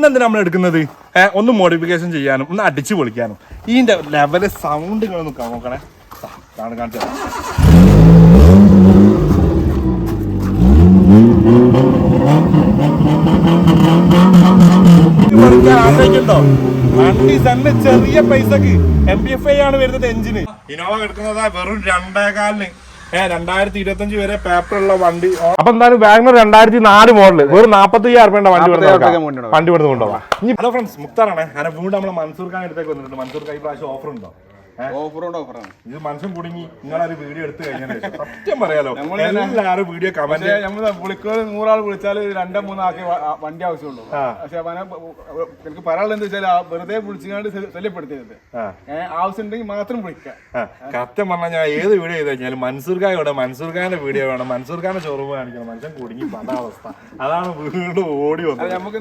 എന്തിനാ നമ്മൾ എടുക്കുന്നത്? ഒന്ന് മോഡിഫിക്കേഷൻ ചെയ്യാനും ഒന്ന് അടിച്ചു പൊളിക്കാനും. ഇതിന്റെ ലെവൽ സൗണ്ടുകളൊന്ന് നോക്കണേ. കാണിച്ചു ചെറിയ പൈസക്ക്. എം ബി എഫ് ഐ ആണ് വരുന്നത് എഞ്ചിന് ഇനോവ കിടക്കുന്നതാ വെറും രണ്ടേകാലിന്. രണ്ടായിരത്തി ഇരുപത്തി അഞ്ച് വരെ പേപ്പറുള്ള വണ്ടി അപ്പൊ എന്തായാലും വാഗ്നർ രണ്ടായിരത്തി നാല് മോഡൽ. വെറും നാപ്പത്തി അയ്യായിരം രൂപയുടെ വണ്ടി വണ്ടി കൊടുത്ത് കൊണ്ടുപോകാം. ഹലോ ഫ്രണ്ട്സ് മുക്താറാണ്. ഞാൻ വീണ്ടും നമ്മൾ മൻസൂർ ഖാൻ എടുത്തേക്ക് വന്നിട്ടുണ്ട്. മൻസൂർ കൈ ഈ പ്രാവശ്യം ഓഫർ ഉണ്ടോ? ഓഫറോട് ഓഫറാണ്. ഇത് മനുഷ്യൻ കുടുങ്ങി. നിങ്ങളൊരു വീഡിയോ എടുത്തു കഴിഞ്ഞാൽ സത്യം പറയാലോ. എല്ലാവരും വീഡിയോ കമന്റ് നമ്മൾ വിളിക്കുക നൂറാൾ വിളിച്ചാൽ രണ്ടോ മൂന്നോ ആക്കി വണ്ടി ആവശ്യമുള്ളൂ. പക്ഷെ എനിക്ക് പറയാനുള്ളത് എന്താ വെച്ചാൽ വെറുതെ വിളിച്ചുകൊണ്ട് ശല്യപ്പെടുത്തരുത്. ആവശ്യം ഉണ്ടെങ്കിൽ മാത്രം വിളിക്കാം സത്യം പറഞ്ഞാൽ ഞാൻ ഏത് വീഡിയോ ചെയ്ത് കഴിഞ്ഞാലും മൻസൂർ ഖാൻ ഇവിടെ മൻസൂർ ഖാന്റെ വീഡിയോ വേണം മൻസൂർ ഖാന്റെ ഷോറൂം കാണിക്കണം. മനുഷ്യൻ കുടുങ്ങി പല അവസ്ഥ. അതാണ് വീണ്ടും ഓടി വന്നത്. നമുക്ക്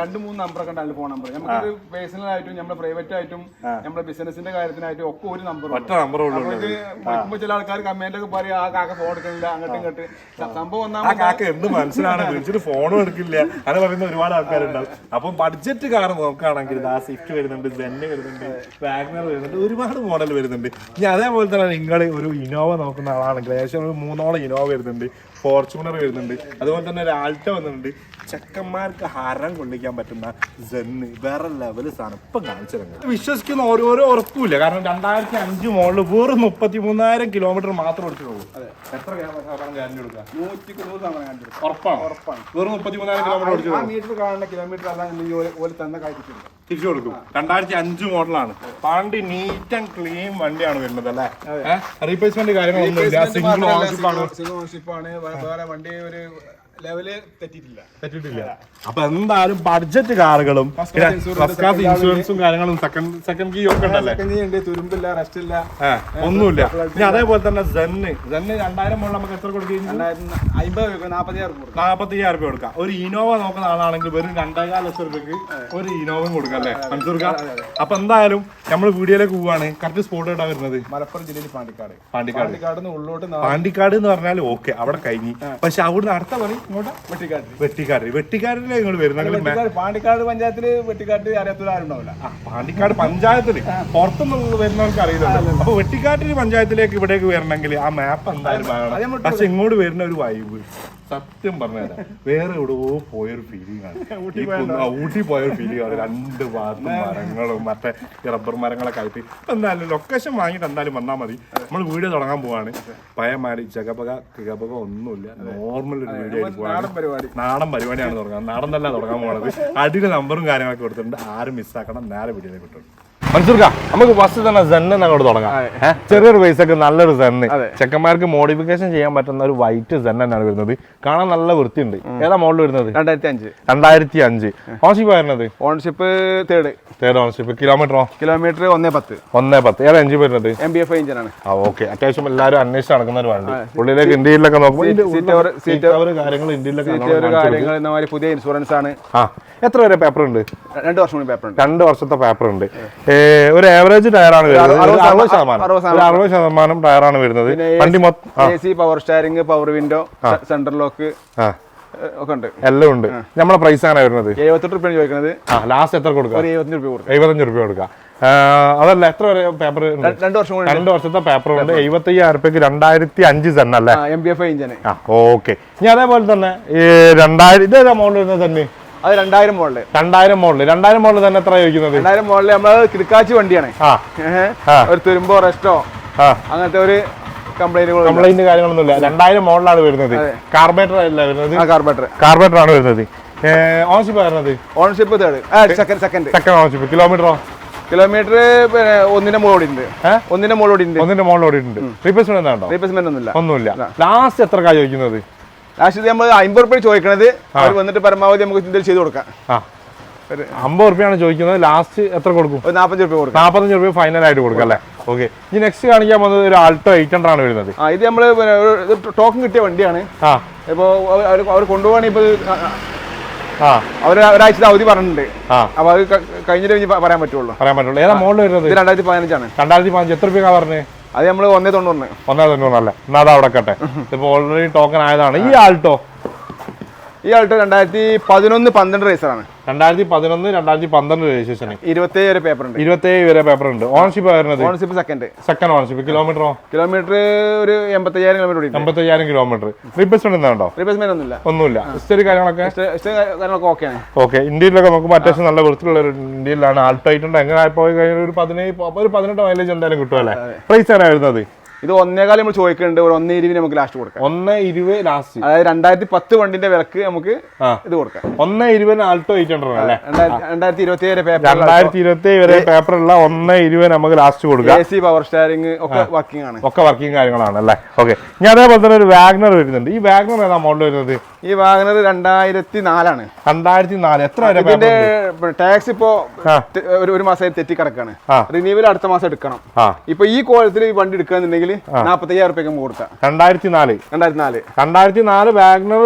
രണ്ട് മൂന്ന് നമ്പറൊക്കെ ഉണ്ടാവില്ല ഫോൺ നമ്പർ നമുക്ക് പേഴ്സണൽ ആയിട്ടും നമ്മുടെ പ്രൈവറ്റ് ആയിട്ടും നമ്മുടെ ബിസിനസിന്റെ കാര്യത്തിനായിട്ടും ഒക്കെ ഒരു നമ്പർ ഒറ്റ നമ്പറേ ഉള്ളൂ വിളിക്കുമ്പോൾ ചില ആൾക്കാർ കമന്റ് ഒക്കെ പറയും ആ കാക്ക ഫോൺ എടുക്കുന്നില്ല അങ്ങോട്ടും ഇങ്ങോട്ട്. സംഭവം ഒന്നാമത് കാക്ക എന്ത് മനസ്സിലാണ് വിളിച്ചിട്ട് ഫോണും എടുക്കില്ല. അങ്ങനെ പറയുന്ന ഒരുപാട് ആൾക്കാരുണ്ടാവും. അപ്പൊ ബഡ്ജറ്റ് കാരണം നോക്കുകയാണെങ്കിൽ ആ സ്വിഫ്റ്റ് വരുന്നുണ്ട് ബെന്നെ വരുന്നുണ്ട് വാഗ്നർ വരുന്നുണ്ട് ഒരുപാട് മോഡൽ വരുന്നുണ്ട്. ഇനി അതേപോലെ തന്നെ നിങ്ങൾ ഒരു ഇനോവ നോക്കുന്ന ആളാണെങ്കിൽ ഏകദേശം ഒരു മൂന്നോളം ഇനോവ വരുന്നുണ്ട്. ഫോർച്യൂണർ വരുന്നുണ്ട്. അതുപോലെ തന്നെ ഒരു ആൾട്ട വന്നിട്ടുണ്ട്. ചെക്കന്മാർക്ക് ഹരം കൊള്ളിക്കാൻ പറ്റുന്ന ജെന്ന് വേറെ ലെവൽ സാധനം. ഇപ്പം കാണിച്ചു വിശ്വസിക്കുന്ന ഓരോരോ ഉറപ്പില്ല കാരണം രണ്ടായിരത്തി അഞ്ച് മോളിൽ വെറും മുപ്പത്തി മൂന്നായിരം കിലോമീറ്റർ മാത്രം ഓടിച്ചിട്ടുള്ളൂ എത്ര ഗ്യാരണ്ടി കൊടുക്കുക? നൂറ്റി നൂറ് ശതമാനം കണ്ടിട്ടുണ്ട് ഉറപ്പാണ്? ഉറപ്പാണ്. വെറും മുപ്പത്തി മൂന്നായിരം കിലോമീറ്റർ ആ മീറ്റർ കാണുന്ന കിലോമീറ്റർ അതാണ് തന്നെ കാര്യത്തില്ല തിരിച്ചു കൊടുക്കും. രണ്ടായിരത്തി അഞ്ച് മോഡലാണ് പണ്ട് നീറ്റ് ആൻഡ് ക്ലീൻ വണ്ടിയാണ് വരുന്നത് അല്ലേ? റീപ്ലേസ്മെന്റ് ഓണർഷിപ്പ് ആണ്. സിംഗിൾ ഓണർഷിപ്പ് ആണ്. വേറെ വണ്ടി ഒരു ലെവൽ തെറ്റിയിട്ടില്ല. തെറ്റിട്ടില്ല അപ്പൊ എന്തായാലും ബഡ്ജറ്റ് കാറുകളും ഫസ്റ്റ് ക്ലാസ് ഇൻഷുറൻസും കാര്യങ്ങളും സെക്കൻഡ് സെക്കൻഡ് കീ ഒക്കെ ഉണ്ടല്ലേ? ഉണ്ട് തുരുമ്പില്ല റെസ്റ്റ് ഇല്ല. ഒന്നുമില്ല. ഇനി അതേപോലെ തന്നെ സെന്ന് സെന്ന് രണ്ടായിരം മുകളിൽ നമുക്ക് എത്ര കൊടുക്കും അമ്പത് രൂപ നാൽപ്പതിനായിരം രൂപ കൊടുക്കാം. ഒരു ഇനോവ നോക്കുന്ന ആളാണെങ്കിൽ വെറും രണ്ടേകാൽ ലക്ഷം രൂപയ്ക്ക് ഒരു ഇനോവയും കൊടുക്കാം അല്ലേ? മൻസൂർക്ക? അപ്പൊ എന്തായാലും നമ്മൾ വീഡിയോയിലേക്ക് പോവാണ്. കറക്റ്റ് സ്പോട്ട് ഇടാൻ വരുന്നത്. മലപ്പുറം ജില്ലയിൽ പാണ്ടിക്കാട്. പാണ്ടിക്കാട്. പാണ്ടിക്കാട് എന്ന് പറഞ്ഞാൽ ഓക്കെ അവിടെ കഴിഞ്ഞു. പക്ഷെ അവിടുന്ന് അടുത്ത പണി ഇങ്ങോട്ട് വെട്ടിക്കാട് വെട്ടിക്കാട് വെട്ടിക്കാടിലെ നിങ്ങൾ വരുന്ന പാണ്ടിക്കാട് പഞ്ചായത്തിൽ വെട്ടിക്കാട് അറിയാത്തൊരു ആരും ഉണ്ടാവില്ല. പാണ്ടിക്കാട് പഞ്ചായത്തിൽ പുറത്തുനിന്ന് വരുന്നവർക്ക് അറിയില്ല അപ്പൊ വെട്ടിക്കാട്ടിൽ പഞ്ചായത്തിലേക്ക് ഇവിടേക്ക് വരണമെങ്കിൽ ആ മാപ്പ് എന്തായാലും പക്ഷെ ഇങ്ങോട്ട് വരുന്ന ഒരു വൈബ് സത്യം പറഞ്ഞുതരാം. വേറെ എവിടെയോ പോയൊരു ഫീലിംഗ് ആണ്. ഈ കുന്ന്- ആ, ഊട്ടി പോയൊരു ഫീലിംഗ് ആണ്. രണ്ട് ഭാഗത്തും മരങ്ങളും മറ്റേ ഈ റബ്ബർ മരങ്ങളൊക്കെ ആയിട്ട്. എന്തായാലും ലൊക്കേഷൻ വാങ്ങിയിട്ട് എന്തായാലും വന്നാൽ മതി. നമ്മൾ വീഡിയോ തുടങ്ങാൻ പോവാണ്. പയമാരി ജഗപക തികപക ഒന്നുമില്ല. നോർമൽ ഒരു വീഡിയോ ആയിട്ട് പോവാണ്. നാടൻ പരിപാടി. നാടൻ പരിപാടിയാണ് തുടങ്ങാൻ നാടൻ തന്നെ തുടങ്ങാൻ പോകുന്നത് അടിയുടെ നമ്പറും കാര്യങ്ങളൊക്കെ കൊടുത്തിട്ടുണ്ട്. ആരും മിസ്സാക്കണം നേരെ വീഡിയോയിലേക്ക് കിട്ടും മൻസൂർക്ക നമുക്ക് ഫസ്റ്റ് തന്നെ സെന്ന് അങ്ങോട്ട് തുടങ്ങാം? ചെറിയൊരു പൈസക്ക് നല്ലൊരു സെന്ന്. ചെക്കന്മാർക്ക് മോഡിഫിക്കേഷൻ ചെയ്യാൻ പറ്റുന്ന ഒരു വൈറ്റ് സെൻ തന്നെയാണ് വരുന്നത്. കാണാൻ നല്ല വൃത്തിയുണ്ട്. ഏതാ മോഡൽ വരുന്നത്? രണ്ടായിരത്തി അഞ്ച് രണ്ടായിരത്തി അഞ്ച് ഓൺഷിപ്പ് വരുന്നത് ഓൺഷിപ്പ് തേർഡ് തേർഡ് ഓൺഷിപ്പ് കിലോമീറ്ററോ കിലോമീറ്റർ ഒന്നേ പത്ത്. ഒന്നേ പത്ത്. ഏതാ എഞ്ചിൻ വരുന്നത്? എം ബി എഫ് എഞ്ചിനാണ് ആ ഓക്കെ അത്യാവശ്യം എല്ലാവരും അന്വേഷിച്ച് നടക്കുന്ന ഒരു വണ്ടി ഉള്ളിലേക്ക് ഇന്ത്യയിലൊക്കെ നോക്കുമ്പോൾ കാര്യങ്ങൾ ഇന്ത്യയിലൊക്കെ കാര്യങ്ങൾ പുതിയ ഇൻഷുറൻസ് ആണ്. എത്ര വരെ പേപ്പർ ഉണ്ട്? രണ്ട് വർഷം കൂടി പേപ്പർ ഉണ്ട്. രണ്ട് വർഷത്തെ പേപ്പർ ഉണ്ട്. ഒരു ആവറേജ് ടയർ ആണ് അറുപത് ശതമാനം. ടയർ ഒരു അറുപത് ശതമാനം. ടയറാണ് വരുന്നത്. വണ്ടി മൊത്തം power steering power window central lock ഒക്കെ ഉണ്ട്. എല്ലാം ഉണ്ട്. നമ്മളെ പ്രൈസ് ആണ് വരുന്നത്? എഴുപത്തെട്ട് റുപ്യാണ് ചോദിക്കുന്നത് ആ ലാസ്റ്റ് എത്ര കൊടുക്കുക? എഴുപത്തഞ്ച് രൂപ കൊടുക്കുക. അതല്ല എത്ര വരെ പേപ്പർ രണ്ട് വർഷം രണ്ട് വർഷത്തെ പേപ്പർ ഉണ്ട്. എഴുപത്തി അയ്യായിരം റുപ്യക്ക് രണ്ടായിരത്തി അഞ്ച് സെൻ അല്ലേ? എം ബി എഫ് ആ ഓക്കെ ഇനി അതേപോലെ തന്നെ ഈ രണ്ടായിരം ഇത് മോഡൽ വരുന്നത് തന്നെ അത് രണ്ടായിരം മോഡൽ. രണ്ടായിരം മോഡൽ രണ്ടായിരം മോഡൽ തന്നെ എത്ര ചോദിക്കുന്നത്? രണ്ടായിരം മോഡൽ നമ്മൾ കിടക്കാച്ചി വണ്ടിയാണ്. ഒരു തുരുമ്പോ റെസ്റ്റോ അങ്ങനത്തെ ഒരു കംപ്ലൈന്റ് കംപ്ലൈന്റ് കാര്യങ്ങളൊന്നുമില്ല. രണ്ടായിരം മോഡലാണ് വരുന്നത്. കാർബേറ്റർ അല്ല വരുന്നത്. കാർബേറ്റർ കാർബേറ്റർ ആണ് വരുന്നത്. ഓൺഷിപ്പ് വരുന്നത്? Ownership third second second second ownership കിലോമീറ്ററോ kilometre ഒന്നിന്റെ മുകളിൽ ഉണ്ട് ഏ? ഒന്നിന്റെ മുകളിൽ ഉണ്ട് ഒന്നിന്റെ മുകളിലോടിണ്ട് റീപ്ലേസ്മെന്റ് എന്താണ്ടോ റീപ്ലേസ്മെന്റ് ഒന്നുമില്ല. ഒന്നുമില്ല. ലാസ്റ്റ് എത്ര കാര്യം ചോദിക്കുന്നത്? ലാസ്റ്റ് നമ്മൾ അമ്പത് റുപ്യ ചോദിക്കണത് അവർ വന്നിട്ട് പരമാവധി നമുക്ക് എന്തെങ്കിലും ചെയ്ത് കൊടുക്കാം. അമ്പത് റുപ്യാണ് ചോദിക്കുന്നത്. ലാസ്റ്റ് എത്ര കൊടുക്കും? നാപ്പത്തഞ്ച് റുപ്യ കൊടുക്കാം. നാൽപ്പത്തഞ്ച് റുപ്യ ഫൈനൽ ആയിട്ട് കൊടുക്കാം അല്ലേ? ഓക്കെ ഇനി നെക്സ്റ്റ് കാണിക്കാൻ പോകുന്നത് ഒരു ആൾട്ടോ എയ്റ്റ് ഹൺഡ്രഡ് ആണ് വരുന്നത്. ആ ഇത് നമ്മൾ ടോക്കൺ കിട്ടിയ വണ്ടിയാണ്. ഇപ്പോ ഇപ്പോൾ അവർ അവർ കൊണ്ടുപോകണമെങ്കിൽ ഇപ്പോൾ ആ അവർ ഒരാഴ്ചത്തെ അവധി പറഞ്ഞിട്ടുണ്ട്. അപ്പൊ അത് കഴിഞ്ഞിട്ട് കഴിഞ്ഞ് പറയാൻ പറ്റുള്ളൂ. പറയാൻ പറ്റുള്ളൂ. ഏതാ മോഡൽ വരുന്നത്? രണ്ടായിരത്തി പതിനഞ്ചാണ്. രണ്ടായിരത്തി പതിനഞ്ച്. എത്ര രൂപ പറഞ്ഞത് അത് നമ്മൾ ഒന്നേ തൊണ്ണൂറിന്. ഒന്നേ തൊണ്ണൂറിനല്ലേ എന്നാ അത് അവിടെ കട്ടെ ഇപ്പൊ ഓൾറെഡി ടോക്കൺ ആയതാണ്. ഈ ആൾട്ടോ. ഈ ആൾട്ടോ രണ്ടായിരത്തി പതിനൊന്ന് പന്ത്രണ്ട് റേസറാണ് രണ്ടായിരത്തി പതിനൊന്ന് രണ്ടായിരത്തി പന്ത്രണ്ട് രജിസ്ട്രേഷൻ ഇരുപത്തേഴ് വരെ പേപ്പർ ഉണ്ട്. ഇരുപത്തേഴ് വരെ പേപ്പർ ഉണ്ട്. ഓണർഷിപ്പ് വരുന്നത്? ഓണർഷിപ്പ് സെക്കൻഡ് സെക്കൻഡ് ഓണർഷിപ്പ് കിലോമീറ്ററോ കിലോമീറ്റർ ഒരു എൺപത്തയ്യായിരം കിലോമീറ്റർ എൺപത്തയ്യായിരം കിലോമീറ്റർ റീപ്ലേസ്മെന്റ് എന്താണോ റീപ്ലേസ്മെന്റ് ഒന്നുമില്ല. ഒന്നുമില്ല ഹിസ്റ്ററി കാര്യങ്ങളൊക്കെ? കാര്യങ്ങളൊക്കെ ഓക്കെയാണ് ഓക്കെ ഇന്ത്യയിലൊക്കെ നമുക്ക് അത്യാവശ്യം നല്ല വൃത്തിയുള്ള ഒരു ഇന്ത്യയിലാണ് ആൾട്ടോ ആയിട്ടുണ്ട്. എങ്ങനെ പോയി കഴിഞ്ഞാൽ ഒരു പതിനേഴ് ഒരു പതിനെട്ട് മൈലേജ് എന്തായാലും കിട്ടുമല്ലേ പ്രൈസ് ആണ് വരുന്നത് ഇത് ഒന്നേകാലം നമ്മൾ ചോദിക്കുന്നുണ്ട്. ഒരു ഒന്നേ ഇരുവിന് നമുക്ക് ലാസ്റ്റ് കൊടുക്കാം. ഒന്ന് ഇരുപത് ലാസ്റ്റ് അതായത് രണ്ടായിരത്തി പത്ത് വണ്ടിന്റെ വിലക്ക് നമുക്ക് ഇത് കൊടുക്കാം. ഒന്ന് ഇരുപതിന് ആൾട്ടോ രണ്ടായിരത്തി ഇരുപത്തി ഏഴ് പേപ്പർ രണ്ടായിരത്തി ഇരുപത്തി വരെ പേപ്പറുള്ള ഒന്ന് ഇരുപത് നമുക്ക് ലാസ്റ്റ് കൊടുക്കാം. എ സി പവർ സ്റ്റാരിങ് ഒക്കെ വർക്കിംഗ് ആണ്. ഒക്കെ വർക്കിംഗ് കാര്യങ്ങളാണ് അല്ലേ? ഓക്കെ ഇനി അതേപോലെ തന്നെ ഒരു വാഗ്നർ വരുന്നുണ്ട്. ഈ വാഗ്നർ ഏതാ മോഡൽ വരുന്നത്? ഈ വാഗ്നർ രണ്ടായിരത്തി നാലാണ് രണ്ടായിരത്തി നാല് എത്ര ഇതിന്റെ ടാക്സ് ഇപ്പോ ഒരു മാസം മാസമായി തെറ്റി കിടക്കാണ് റിന്യൂവൽ അടുത്ത മാസം എടുക്കണം. ഇപ്പൊ ഈ കോലത്തിൽ ഈ വണ്ടി എടുക്കുകയാണെന്നുണ്ടെങ്കിൽ നാപ്പത്തയ്യായിരം റുപ്യക്ക് കൊടുക്കാം. രണ്ടായിരത്തി നാല് രണ്ടായിരത്തി നാല് രണ്ടായിരത്തി നാല് വാഗ്നർ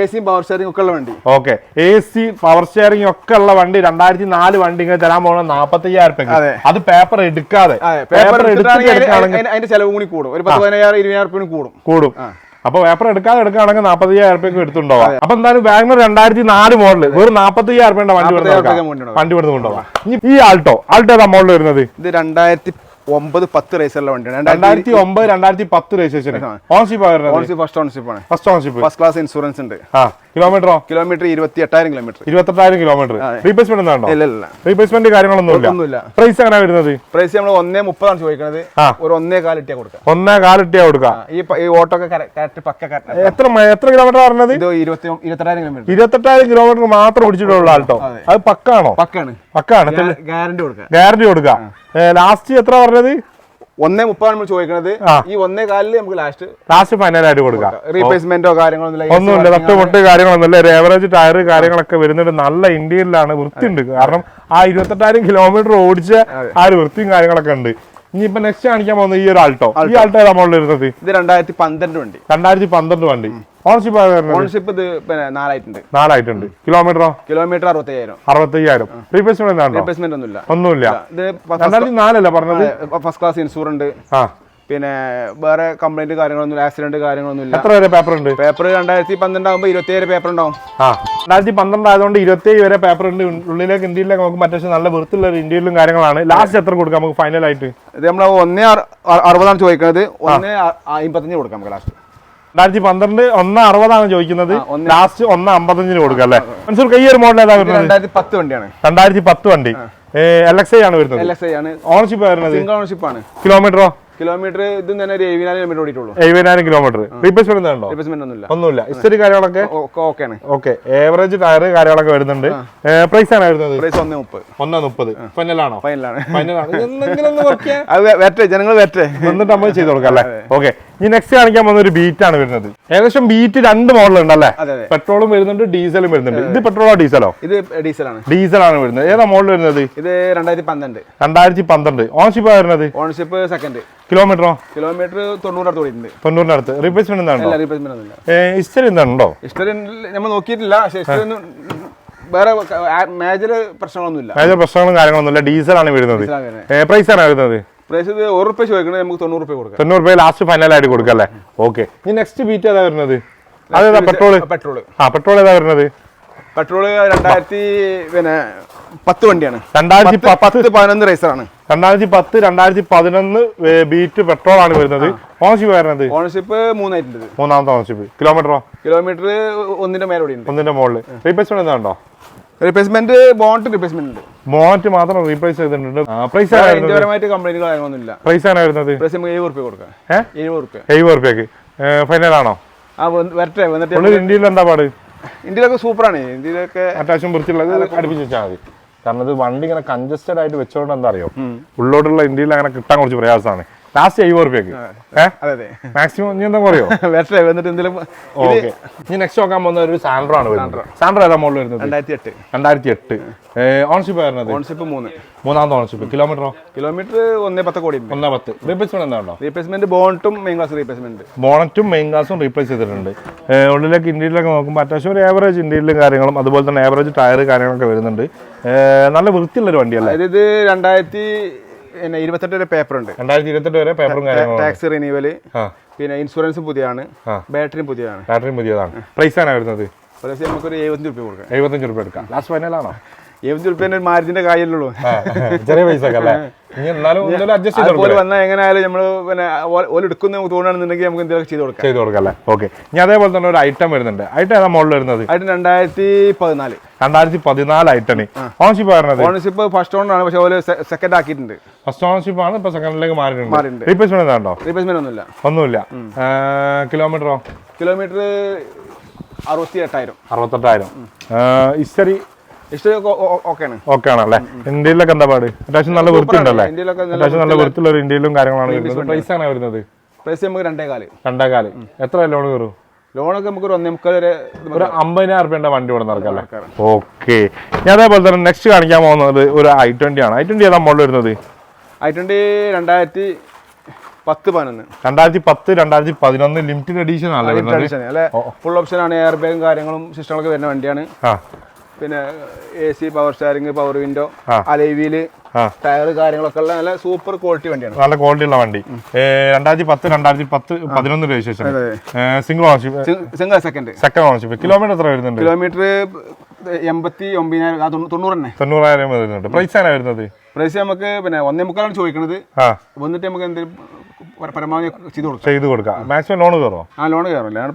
എ പവർ സ്റ്റാരിങ് ഒക്കെ ഉള്ള വണ്ടി. Okay A C power steering ഒക്കെ ഉള്ള വണ്ടി രണ്ടായിരത്തി നാല് വണ്ടി ഇങ്ങനെ തരാൻ പോകുന്നത് നാപ്പത്തയ്യായിരം അയ്യായിരം അത് പേപ്പർ എടുക്കാതെ. പേപ്പർ എടുക്കുകയാണെങ്കിൽ അതിന്റെ ചെലവ് കൂടി കൂടും. ഒരു പത്ത് പതിനായിരം ഇരുപതിനായിരം റുപ്യ കൂടും. കൂടും. അപ്പൊ പേപ്പർ എടുക്കാതെ എടുക്കുകയാണെങ്കിൽ നാപ്പത്തയ്യായിരം രൂപയ്ക്ക് എടുത്തുണ്ടാവാം അപ്പൊ എന്തായാലും വാഗ്നർ രണ്ടായിരത്തി നാല് മോഡൽ വെറും നാപ്പത്തയ്യായിരം വണ്ടി 45,000 നോക്കാം. വണ്ടി. വണ്ടി ഇനി ഈ ആൾട്ടോ ആൾട്ടോ ഏതാ മോഡൽ വരുന്നത്? ഇത് രണ്ടായിരത്തി ഒമ്പത് പത്ത് റേസുള്ള വണ്ടിയാണ്. രണ്ടായിരത്തി ഒമ്പത് രണ്ടായിരത്തി പത്ത് രജിസ്ട്രേഷൻ ഓൺഷിപ്പ് ഫസ്റ്റ് ഓൺഷിപ്പ് ആണ്. First ownership first class insurance ഉണ്ട്. ആ കിലോമീറ്ററോ കിലോമീറ്റർ ഇരുപത്തി എട്ടായിരം കിലോമീറ്റർ ഇരുപത്തെട്ടായിരം കിലോമീറ്റർ റീപ്ലേസ്മെന്റ് ഉണ്ടോ ഇല്ല ഇല്ല റീപ്ലേസ്മെന്റ് കാര്യങ്ങളൊന്നും ഇല്ല ഒന്നുമില്ല. പ്രൈസ് എങ്ങനെ വരുന്നത്? പ്രൈസ് നമ്മൾ ഒന്നേ മുപ്പതാണ് ചോദിക്കുന്നത് ഒരു ഒന്നേ കാലിട്ടിയാ കൊടുക്കുക ഒന്നേ കാലിട്ടിയാ കൊടുക്കുക ഈ ഓട്ടോ ഒക്കെ കറക്റ്റ് പക്ക എത്ര എത്ര കിലോമീറ്റർ പറഞ്ഞത്? ഇരുപത്തെട്ടായിരം കിലോമീറ്റർ ഇരുപത്തെട്ടായിരം കിലോമീറ്റർ മാത്രം ഓടിച്ചിട്ടുള്ള ആൾട്ടോ. അത്. പക്കാണോ? പക്കാണ്. പക്കാണ്. ഗ്യാരണ്ടി കൊടുക്കാം. ഗ്യാരണ്ടി കൊടുക്കാം. ലാസ്റ്റ് എത്ര പറഞ്ഞത്? ഒന്നേ മുപ്പതാണ് നമ്മൾ ചോദിക്കുന്നത് ഈ ഒന്നേ കാലിൽ നമുക്ക് ലാസ്റ്റ് ലാസ്റ്റ് ഫൈനൽ ആയിട്ട് കൊടുക്കാം. റീപ്ലേസ്മെന്റോ കാര്യങ്ങളോ ഒന്നുമില്ല തട്ട് മുട്ട് കാര്യങ്ങളൊന്നുമില്ല ഒരു ഏവറേജ് ടയർ കാര്യങ്ങളൊക്കെ വരുന്നുണ്ട് നല്ല ഇന്ത്യയിലാണ് വൃത്തിയുണ്ട്. കാരണം ആ ഇരുപത്തെട്ടായിരം കിലോമീറ്റർ ഓടിച്ച ആ ഒരു വൃത്തിയും കാര്യങ്ങളൊക്കെ ഉണ്ട്. ഇനിയിപ്പോ നെക്സ്റ്റ് കാണിക്കാൻ പോകുന്നത് ഈ ഒരു ആൾട്ടോ. ഈ ആൾട്ടോ. ഏതാ മോഡൽ വരുന്നത് ഇത് രണ്ടായിരത്തി പന്ത്രണ്ട് വണ്ടി. രണ്ടായിരത്തി പന്ത്രണ്ട് വണ്ടി ഓണർഷിപ്പ് ഓണർഷിപ്പ് ഇത് പിന്നെ നാലായിട്ടുണ്ട്. നാലായിട്ടുണ്ട്. കിലോമീറ്ററോ കിലോമീറ്റർ അറുപത്തയ്യായിരം. അറുപത്തയ്യായിരം. റീപ്ലേസ്മെന്റ് റീപ്ലേസ്മെന്റ് ഒന്നുമില്ല. ഒന്നുമില്ല. ഇത് രണ്ടായിരത്തി നാലല്ല പറഞ്ഞത്? ഫസ്റ്റ് ക്ലാസ് ഇൻഷുറൻസ് ആ. പിന്നെ വേറെ കംപ്ലൈന്റ് കാര്യങ്ങളൊന്നും ആക്സിഡന്റ് കാര്യങ്ങളൊന്നും ഇല്ല എത്ര വരെ പേപ്പർ ഉണ്ട്? പേപ്പർ രണ്ടായിരത്തി പന്ത്രണ്ട് ആകുമ്പോൾ ഇരുപത്തിയേഴ് പേപ്പർ ഉണ്ടാവും. ആ രണ്ടായിരത്തി പന്ത്രണ്ട് ആയതുകൊണ്ട് ഇരുപത്തേഴ് വരെ പേപ്പർ ഉണ്ട്. ഉള്ളിലേക്ക് ഇന്ത്യയിലേക്ക് നമുക്ക് അത്യാവശ്യം നല്ല വൃത്തിയുള്ള ഒരു ഇന്ത്യയിലും കാര്യങ്ങളാണ്. ലാസ്റ്റ് എത്ര കൊടുക്കാം നമുക്ക് ഫൈനൽ ആയിട്ട്? ഇത് നമ്മൾ ഒന്നേ അറു- അറു- അറുപതാണ് ചോദിക്കുന്നത് ഒന്നേ അമ്പത്തഞ്ച് കൊടുക്കാം നമുക്ക് ലാസ്റ്റ് രണ്ടായിരത്തി പന്ത്രണ്ട് ഒന്ന് അറുപതാണ് ചോദിക്കുന്നത്. ലാസ്റ്റ് ഒന്ന് അമ്പത്തഞ്ചിന് കൊടുക്കുക അല്ലേ? മൻസൂർ ഈ ഒരു മോഡൽ ഏതാ വരുന്നത്? രണ്ടായിരത്തി പത്ത് വണ്ടിയാണ് രണ്ടായിരത്തി പത്ത് വണ്ടി എൽ എക്സ് ഐ ആണ് വരുന്നത്. ഓണർഷിപ്പ് വരുന്നത്? സിംഗിൾ ഓണർഷിപ്പ് ആണ്. കിലോമീറ്ററോ കിലോമീറ്റർ ഇത് തന്നെ ഒരു എഴുപതിനായിരം കിലോമീറ്റർ ഓടിയിട്ടുള്ളൂ. എഴുപതിനായിരം കിലോമീറ്റർ റീപ്ലേസ്മെന്റ് ഉണ്ടോ? റീപ്ലേസ്മെന്റ് ഒന്നുമില്ല. ഒന്നുമില്ല. ഇസ്റ്ററി കാര്യങ്ങളൊക്കെ? ഓക്കെ ആണ് ഓക്കെ ഏവറേജ് ടയർ കാര്യങ്ങളൊക്കെ വരുന്നുണ്ട്. പ്രൈസ് ആണ് വരുന്നത്? പ്രൈസ് ഒന്നേ മുപ്പത്. ഒന്നേ മുപ്പത്. ഫൈനലാണോ ഫൈനലാണ് ഫൈനലാണ് അത് വെറ്റേ ജനങ്ങൾ വെറ്റേ എന്നിട്ട് നമ്മൾ ചെയ്ത് കൊടുക്കാം അല്ലേ? ഓക്കെ ഇനി നെക്സ്റ്റ് കാണിക്കാൻ പോകുന്ന ഒരു ബീറ്റ് ആണ് വരുന്നത്. ഏകദേശം ബീറ്റ് രണ്ട് മോഡൽ ഉണ്ട് അല്ലേ? അതെ അതെ. പെട്രോളും വരുന്നുണ്ട് ഡീസലും വരുന്നുണ്ട്. ഇത് പെട്രോളോ ഡീസലോ ഇത് ഡീസലാണ് ഡീസലാണ് വരുന്നത്. ഏതാ മോഡൽ വരുന്നത്? ഇത് രണ്ടായിരത്തി പന്ത്രണ്ട് രണ്ടായിരത്തി പന്ത്രണ്ട് ഓണർഷിപ്പ് വരുന്നത് ഓൺഷിപ്പ് സെക്കൻഡ് കിലോമീറ്ററോ കിലോമീറ്റർ തൊണ്ണൂറിനടുത്ത് തൊണ്ണൂറിനടുത്ത് റീപ്ലേസ്മെന്റ് എന്താണോ റീപ്ലേസ്മെന്റ് ഹിസ്റ്ററി എന്താണോ ഹിസ്റ്ററി നമ്മൾ നോക്കിയിട്ടില്ല. ഹിസ്റ്ററി വേറെ മേജർ പ്രശ്നങ്ങളൊന്നുമില്ല. മേജർ പ്രശ്നങ്ങളും കാര്യങ്ങളൊന്നുമില്ല. ഡീസലാണ് വരുന്നത്. പ്രൈസ് ആണ് വരുന്നത്? പ്രൈസ് ഇത് ഒരു റുപ്യ ചോദിക്കണേ നമുക്ക് തൊണ്ണൂറ് രൂപ കൊടുക്കാം. തൊണ്ണൂറ് രൂപ ലാസ്റ്റ് ഫൈനൽ ആയിട്ട് കൊടുക്കാം അല്ലേ? ഓക്കെ ഇനി നെക്സ്റ്റ് ബീറ്റ് ഏതാ വരുന്നത്? അതേതാ പെട്രോൾ പെട്രോൾ ആ പെട്രോൾ ഏതാ വരുന്നത്? പെട്രോൾ രണ്ടായിരത്തി പിന്നെ പത്ത് വണ്ടിയാണ്. രണ്ടായിരത്തി പത്ത് പതിനൊന്ന് റേസറാണ് രണ്ടായിരത്തി പത്ത് രണ്ടായിരത്തി പതിനൊന്ന് ബീറ്റ് പെട്രോൾ ആണ് വരുന്നത്. ഓണർഷിപ്പ് വരുന്നത്? ഓണർഷിപ്പ് മൂന്നായിട്ടുണ്ട്. മൂന്നാമത്തെ ഓണർഷിപ്പ് കിലോമീറ്ററോ കിലോമീറ്റർ ഒന്നിന്റെ മേലെ ഓടിയുണ്ട് ഒന്നിന്റെ മുകളിൽ റീപ്ലേസ്മെന്റ് എന്താണോ റീപ്ലേസ്മെന്റ് ബോണ്ട് റീപ്ലേസ്മെന്റ് ഉണ്ട്. ബോണ്ട് മാത്രം റീപ്ലേസ് ചെയ്തിട്ടുണ്ട്. പ്രൈസ് ഇന്ത്യപരമായിട്ട് കംപ്ലൈന്റുകൾ കാര്യങ്ങളൊന്നുമില്ല. പ്രൈസ് ആണ് വരുന്നത്? പ്രൈസ് നമുക്ക് എഴുപത് റുപ്യ കൊടുക്കാം. എഴുപത് റുപ്യ എഴുപത് റുപ്യക്ക് ഫൈനൽ ആണോ? ആ വരട്ടെ വന്നിട്ട് ഇന്ത്യയിൽ എന്താ പാട്? ഇന്ത്യയിലൊക്കെ സൂപ്പറാണ്. ഇന്ത്യയിലൊക്കെ അത്യാവശ്യം വൃത്തിയുള്ളത് അടുപ്പിച്ച് വെച്ചാൽ മതി. കാരണം ഇത് വണ്ടി ഇങ്ങനെ കൺജസ്റ്റഡ് ആയിട്ട് വെച്ചോണ്ട് എന്താ അറിയോ? ഉള്ളോട്ടുള്ള ഇന്ത്യയിൽ അങ്ങനെ കിട്ടാൻ കുറച്ച് പ്രയാസമാണ് ലാസ്റ്റ് എഴുപത് റുപ്യക്ക് മാക്സിമം ഇനി എന്താ പറയോ വരട്ടെ വന്നിട്ട് എന്തെങ്കിലും ഓക്കെ. ഇനി നെക്സ്റ്റ് നോക്കാൻ പോകുന്ന ഒരു സാൻഡ്രോ ആണ് വരുന്നത്. സാൻഡ്രോ ഏതാ മോഡൽ വരുന്നത്? രണ്ടായിരത്തി എട്ട് രണ്ടായിരത്തി എട്ട് ഓണർഷിപ്പ് വരുന്നത്? ഓൺഷിപ്പ് മൂന്ന്. മൂന്നാമത്തെ ഓണർഷിപ്പ് കിലോമീറ്ററോ കിലോമീറ്റർ ഒന്നേ പത്ത് കോടി ഒന്നേ പത്ത്. റീപ്ലേസ്മെന്റ് എന്താണോ? റീപ്ലേസ്മെന്റ് ബോണറ്റും മെയിൻ ക്ലാസ് റീപ്ലേസ്മെന്റ് ബോണറ്റും മെയിൻ ഗ്ലാസും റീപ്ലേസ് ചെയ്തിട്ടുണ്ട്. ഉള്ളിലേക്ക് ഇന്ത്യയിലൊക്കെ നോക്കുമ്പോൾ അത്യാവശ്യം ഒരു ആവറേജ് ഇന്ത്യയിലും കാര്യങ്ങളും അതുപോലെ തന്നെ ആവറേജ് ടയർ കാര്യങ്ങളൊക്കെ വരുന്നുണ്ട്. നല്ല നല്ല വൃത്തിയുള്ളൊരു വണ്ടിയല്ലേ? അതായത് രണ്ടായിരത്തി പിന്നെ ഇരുപത്തെട്ട് വരെ പേപ്പർ ഉണ്ട് രണ്ടായിരത്തി ഇരുപത്തെട്ട് വരെ പേപ്പറും ടാക്സ് റിന്യൂവൽ പിന്നെ ഇൻഷുറൻസ് പുതിയതാണ്. ബാറ്ററിയും പുതിയതാണ്. ബാറ്ററിയും പുതിയതാണ്. പ്രൈസ് ആണ് വരുന്നത് നമുക്കൊരു എഴുപത്തഞ്ച് രൂപ കൊടുക്കാം. എഴുപത്തഞ്ച് രൂപ എടുക്കാം. ലാസ്റ്റ് ഫൈനലാണോ എഴുപത്തഞ്ച് റുപ്യേന്റെ ഒരു മാരുതിന്റെ കായല്ലുള്ളൂ ചെറിയ പൈസ അതുപോലെ വന്നാൽ എങ്ങനെയായാലും നമ്മൾ പിന്നെ ഓൽ എടുക്കുന്ന തോന്നുകയാണെന്നുണ്ടെങ്കിൽ നമുക്ക് എന്തെങ്കിലും ചെയ്ത് കൊടുക്കാം. ചെയ്ത് കൊടുക്കാം അല്ലേ? ഓക്കെ ഇനി അതേപോലെ തന്നെ ഒരു ഐറ്റം വരുന്നുണ്ട്. ഐറ്റം ഏതാ മോളിൽ വരുന്നത്? ഐറ്റം രണ്ടായിരത്തി പതിനാല്. രണ്ടായിരത്തി പതിനാല് ഐറ്റണി ഓണർഷിപ്പ് പറഞ്ഞത്? ഓണർഷിപ്പ് ഫസ്റ്റ് ഓണറാണ് പക്ഷെ ഓൽ സെക്കൻഡ് ആക്കിയിട്ടുണ്ട്. ഫസ്റ്റ് ഓണർഷിപ്പ് ആണ് ഇപ്പൊ സെക്കൻഡിലേക്ക് മാറിയിട്ടുണ്ട്. റീപ്ലേസ്മെന്റ് ഉണ്ടോ റീപ്ലേസ്മെന്റ് ഒന്നുമില്ല. ഒന്നുമില്ല. കിലോമീറ്ററോ കിലോമീറ്റർ അറുപത്തി എട്ടായിരം അറുപത്തെട്ടായിരം. ഹിസ്റ്ററി ഇഷ്ടം ഓക്കെയാണ്. ഇന്ത്യയിലൊക്കെ എന്താ പാട്? അത്യാവശ്യം നല്ല വൃത്തി ഉണ്ടല്ലേ അത്യാവശ്യം നല്ല വൃത്തിയുള്ള ഒരു ഇന്ത്യയിലും കാര്യങ്ങളാണ് വരുന്നത്. പ്രൈസ് ആണ് വരുന്നത്? പ്രൈസ് നമുക്ക് രണ്ടേ കാൽ. രണ്ടേ കാൽ എത്ര ലോൺ കയറും? ലോണൊക്കെ നമുക്ക് ഒരു ഒന്നേ മുക്കാൽ വരെ ഒരു അമ്പതിനായിരം റുപ്യന്റെ വണ്ടി ഇവിടെ നടക്കല്ലേ ഓക്കെ. ഞാൻ അതേപോലെ തന്നെ നെക്സ്റ്റ് കാണിക്കാൻ പോകുന്നത് ഒരു ഐ ട്വന്റി ആണ്. ഐ ട്വന്റി ഏതാ മോഡൽ വരുന്നത്? ആയിട്ടുണ്ട് രണ്ടായിരത്തി പത്ത് പതിനൊന്ന്. രണ്ടായിരത്തി പത്ത് രണ്ടായിരത്തി പതിനൊന്ന് ലിമിറ്റഡ് എഡീഷൻ ആണ് ഫുൾ ഓപ്ഷൻ ആണ് എയർ ബാഗും കാര്യങ്ങളും സിസ്റ്റങ്ങളൊക്കെ വരുന്ന വണ്ടിയാണ്. പിന്നെ A C power steering power window ആ. ടയർ കാര്യങ്ങളൊക്കെ ഉള്ള നല്ല സൂപ്പർ ക്വാളിറ്റി വണ്ടിയാണ്. നല്ല ക്വാളിറ്റി ഉള്ള വണ്ടി. രണ്ടായിരത്തി പത്ത് രണ്ടായിരത്തി പത്ത് പതിനൊന്ന് registration single ownership single second second ownership kilometre എത്ര വരുന്നുണ്ട്? കിലോമീറ്റർ എൺപത്തി ഒമ്പതിനായിരം ആ, തൊണ്ണൂറ് തന്നെ തൊണ്ണൂറായിരം വരുന്നുണ്ട്. പ്രൈസ് ആണ് വരുന്നത്? പ്രൈസ് നമുക്ക് പിന്നെ ഒന്നേ മുക്കാലാണ് ചോദിക്കുന്നത് വന്നിട്ട് നമുക്ക് എന്തെങ്കിലും പര- പരമാവധി ചെയ്ത് കൊടുക്കാം. ചെയ്ത് കൊടുക്കാം. മാക്സിമം ലോൺ കയറോ? ആ ലോൺ കയറില്ല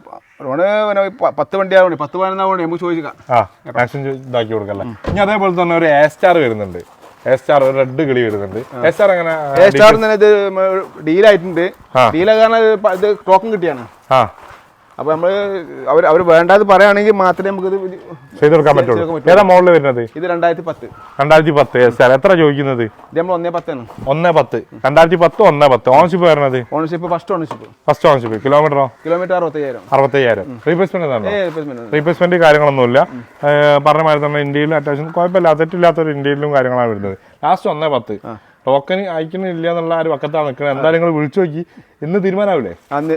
ലോണ് പിന്നെ പത്ത് വണ്ടി പത്ത് നമുക്ക് ചോദിക്കാം. ആ മാക്സിമം ഇതാക്കി കൊടുക്കാം ഇനി അതേപോലെ തന്നെ ഒരു എ സ്റ്റാർ വരുന്നുണ്ട്. സ്റ്റാർ റെഡ് കിളി വരുന്നുണ്ട്. സ്റ്റാർ അങ്ങനെ സ്റ്റാർ ഇത് ഡീലായിട്ടുണ്ട് ആ. ഡീല കാരണം ഇത് ഇത് ടോക്കൺ കിട്ടിയാണ്. ആ. അപ്പൊ നമ്മൾ അവർ അവർ വേണ്ടത് പറയുകയാണെങ്കിൽ മാത്രമേ നമുക്ക് ഇത് ചെയ്ത് കൊടുക്കാൻ പറ്റുള്ളൂ. ഏതാ മോഡൽ വരുന്നത്? ഇത് രണ്ടായിരത്തി പത്ത്. രണ്ടായിരത്തി പത്ത്. സാർ എത്ര ചോദിക്കുന്നത്? ഇത് നമ്മൾ ഒന്നേ പത്താണ് ഒന്നേ പത്ത്. രണ്ടായിരത്തി പത്ത് ഒന്നേ പത്ത്. ഓണർഷിപ്പ് വരുന്നത്? Ownership first ownership first ownership കിലോമീറ്ററോ kilometre അറുപത്തയ്യായിരം. അറുപത്തയ്യായിരം. റീപ്ലേസ്മെന്റ്. റീപ്ലേസ്മെന്റ് കാര്യങ്ങളൊന്നുമില്ല. പറഞ്ഞ മാതിരി തന്നെ ഇന്ത്യയിലും അത്യാവശ്യം കുഴപ്പമില്ല. തെറ്റില്ലാത്ത ഒരു ഇന്ത്യയിലും കാര്യങ്ങളാണ് വരുന്നത്. ലാസ്റ്റ് ഒന്നേ പത്ത്. ടോക്കൺ അയക്കണില്ല എന്നുള്ള ആ ഒരു പക്കത്താണ് നിൽക്കുന്നത്. എന്തായാലും നിങ്ങൾ വിളിച്ചു നോക്കി. ഇന്ന് തീരുമാനമാവില്ലേ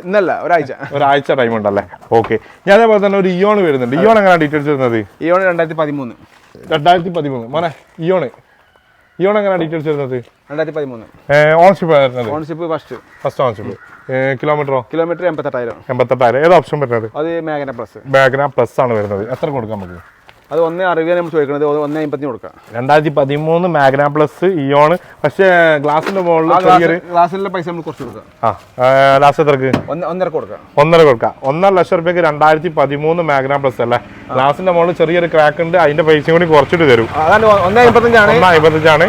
ഇന്നല്ല ഒരാഴ്ച. ഒരാഴ്ച ടൈം ഉണ്ടല്ലേ? ഓക്കെ ഞാൻ അതേപോലെ തന്നെ ഒരു ഇയോൺ വരുന്നുണ്ട്. ഇയോൺ എങ്ങനെയാണ് ഡീറ്റെയിൽസ് വരുന്നത്? ഇയോൺ രണ്ടായിരത്തി പതിമൂന്ന് രണ്ടായിരത്തി പതിമൂന്ന് മോനെ ഇയോൺ ഇയോൺ എങ്ങനെയാണ് ഡീറ്റെയിൽസ് വരുന്നത്? രണ്ടായിരത്തി പതിമൂന്ന് ഓൺഷിപ്പ് വരുന്നത്? ഓൺഷിപ്പ് ഫസ്റ്റ് ഫസ്റ്റ് ഓൺഷിപ്പ് കിലോമീറ്ററോ കിലോമീറ്റർ എൺപത്തെട്ടായിരം. എൺപത്തെട്ടായിരം. ഏത് ഓപ്ഷൻ വരുന്നത്? അത് മേഘന പ്ലസ് ബാഗിന പ്ലസ് ആണ് വരുന്നത്. എത്ര കൊടുക്കാൻ നമുക്ക്? അത് ഒന്ന് അറുപത് നമ്മൾ ചോദിക്കുന്നത് ഒന്ന് അമ്പത്തിന് കൊടുക്കാം. രണ്ടായിരത്തി പതിമൂന്ന് മാഗ്ന പ്ലസ് ഇയോണ് പക്ഷേ ഗ്ലാസിന്റെ മുകളിൽ ഗ്ലാസിന്റെ പൈസ നമ്മൾ കുറച്ച് കൊടുക്കാം. ആ ലാസ്റ്റ് എത്രക്ക്? ഒന്ന് ഒന്നര കൊടുക്കാം. ഒന്നര കൊടുക്കാം. ഒന്നര ലക്ഷം റുപ്യക്ക് രണ്ടായിരത്തി പതിമൂന്ന് മാഗ്ന പ്ലസ് അല്ലേ? ഗ്ലാസിന്റെ മുകളിൽ ചെറിയൊരു ക്രാക്ക് ഉണ്ട് അതിന്റെ പൈസയും കൂടി കുറച്ചിട്ട് തരും. ഒന്ന് അമ്പത്തഞ്ചാണ്. ഒന്ന് അമ്പത്തഞ്ചാണ്.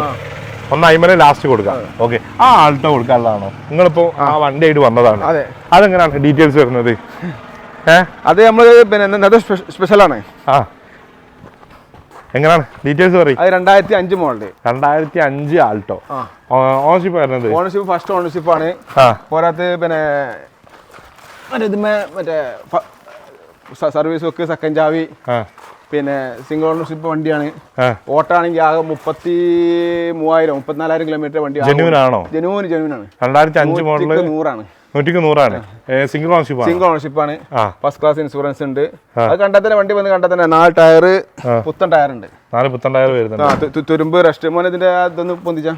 ഒന്ന് അമ്പത് ലാസ്റ്റ് കൊടുക്കാം. ഓക്കെ ആ ആൾട്ടോ കൊടുക്കാനുള്ളതാണോ? നിങ്ങളിപ്പോ ആ. വണ്ടി ആയിട്ട് വന്നതാണ്. അതെ. അതെങ്ങനെയാണ്? ഡീറ്റെയിൽസ് വരുന്നത്. ഏഹ് അത് നമ്മൾ പിന്നെ സ്പെഷ്യൽ സ്പെഷ്യലാണ് ആ. എങ്ങനെയാണ് ഡീറ്റെയിൽസ് പറയും. അത് രണ്ടായിരത്തി അഞ്ച് മോഡൽ രണ്ടായിരത്തി അഞ്ച് ആൾട്ടോ ഓണർഷിപ്പ് വരുന്നത്? ഓണർഷിപ്പ് ഫസ്റ്റ് ഓണർഷിപ്പ് ആണ്. പോരാത്ത പിന്നെ മറ്റേ സർവീസ് ഒക്കെ സെക്കൻഡ് ചാവി. പിന്നെ സിംഗിൾ ഓണർഷിപ്പ് വണ്ടിയാണ്. ഓട്ടാണെങ്കിൽ ആകെ മുപ്പത്തി മൂവായിരം മുപ്പത്തിനാലായിരം കിലോമീറ്റർ വണ്ടി ജനുവിനാണോ ജനുവിന് ജനുവിനാണ് രണ്ടായിരത്തി അഞ്ച് മോഡൽ നൂറാണ്. നൂറ്റിക്ക് നൂറാണ്. സിംഗിൾ ഓണർഷിപ്പ് സിംഗിൾ ഓണർഷിപ്പ് ആണ്. ഫസ്റ്റ് ക്ലാസ് ഇൻഷുറൻസ് ഉണ്ട്. അത് കണ്ടാൽ തന്നെ വണ്ടി വന്ന് കണ്ടാൽ തന്നെ നാല് ടയർ പുത്തൻ ടയർ ഉണ്ട്. നാല് പുത്തണ്ടായിരം വരുന്നുണ്ട്. ആ തു- തു- തുരുമ്പ് റെസ്റ്റ് മോനെ ഇതിന്റെ അതൊന്ന് ഇതൊന്ന് പൊന്തിച്ചാ.